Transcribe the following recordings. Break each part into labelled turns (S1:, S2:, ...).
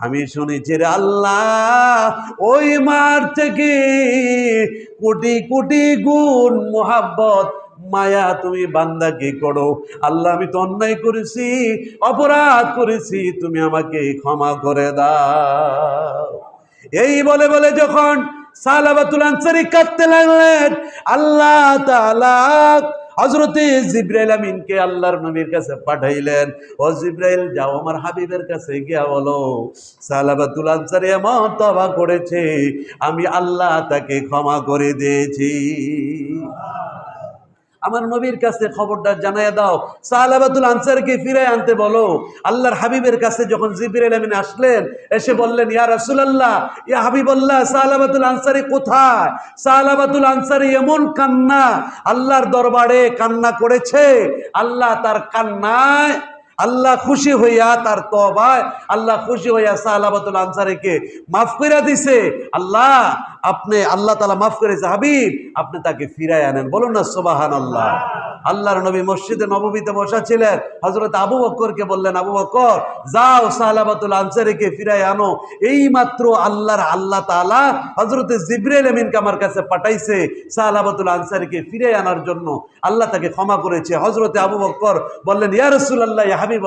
S1: আমি শুনেছি রে আল্লাহ, ওই মার থেকে কোটি কোটি গুণ মোহাব্বত, মায়া তুমি বান্দা কি করো। আল্লাহ, আমি তো অন্যায় করেছি, অপরাধ করেছি, তুমি আমাকে ক্ষমা করে দাও। এই বলে বলে যখন সালাবাতুল আনসারি কাঁদতে লাগলেন। আল্লাহ তাআলা হজরতে জিব্রাইল আমিনকে আল্লাহর নবীর কাছে পাঠাইলেন। ও জিব্রাইল, যাও আমার হাবিবের কাছে গিয়া বলো, সালাবাতুল আনসারি এমন তবা করেছে, আমি আল্লাহ তাকে ক্ষমা করে দিয়েছি। আমার নবীর কাছে খবরটা জানাইয়া দাও। সাহাবাতুল আনসারকে ফিরে আনতে বলো। আল্লাহর হাবিবের কাছে যখন জিবির আলমিন আসলেন, এসে বললেন, ইয়া রাসুলাল্লাহ, ইয়া হাবিবুল্লাহ, সাহাবাতুল আনসারি কোথায়? সাহাবাতুল আনসারি এমন কান্না, আল্লাহর দরবারে কান্না করেছে। আল্লাহ তার কান্নায় আল্লাহ খুশি হইয়া তার তবায় আল্লাহ খুশি হইয়া সাহাবাতুল আনসারিকে মাফ করে দিছে। আল্লাহ, আপনি, আল্লাহ তালা মাফ করেছে হাবিব, আপনি তাকে ফিরাই আনেন। বলুন না সোবাহান আল্লাহ আল্লাহর নবী মসজিদে নবমীতে বসা ছিলেন। হজরত আবু বক্করকে বললেন, আবু বক্কর, যাও সাহাবাতুল আনসারিকে ফিরাই আনো। এই মাত্র আল্লাহর আল্লাহ তালা হজরত জিব্রাইল আমিনকে আমার কাছে পাঠাইছে সাহাবাতুল আনসারিকে ফিরে আনার জন্য। আল্লাহ তাকে ক্ষমা করেছে। হজরতে আবু বক্কর বললেন, ইয়া রসুল্লাহ ইয়া হাবিব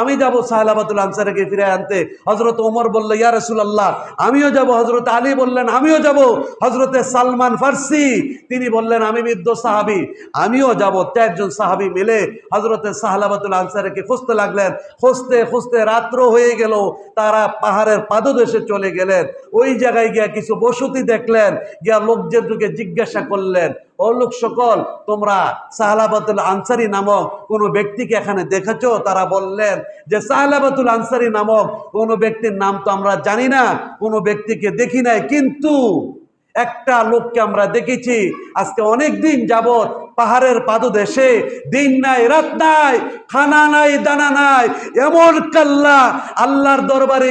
S1: আমি যাব সাহাবাতুল আনসারিকে ফিরে আনতে। হজরত ওমর বলল ইয়া রসুল্লাহ আমিও যাব। হজরত আলী বললেন, আমিও যাব। হজরতে সালমান ফার্সি, তিনি বললেন, আমি বৃদ্ধ সাহাবি, আমিও যাব। চারজন সাহাবি মিলে হজরতে সাহালাবাতুল আনসারিকে খুঁজতে লাগলেন। খুঁজতে খুঁজতে রাত্র হয়ে গেল। তারা পাহাড়ের পাদদেশে চলে গেলেন। ওই জায়গায় গিয়া কিছু বসতি দেখলেন। গিয়া লোকজনকে জিজ্ঞাসা করলেন, ও লোক সকল, তোমরা সাহালাবাতুল আনসারি নামক কোনো ব্যক্তিকে এখানে দেখেছ? তারা বললেন, যে সাহালাবাতুল আনসারি নামক কোনো ব্যক্তির নাম তো আমরা জানি না, কোনো ব্যক্তিকে দেখি নাই। কিন্তু একটা লোককে আমরা দেখেছি। আজকে অনেক দিন যাবত পাহাড়ের পাদদেশে দিন নাই রাত নাই খানা নাই দানা নাই এমন কাল্লা আল্লাহর দরবারে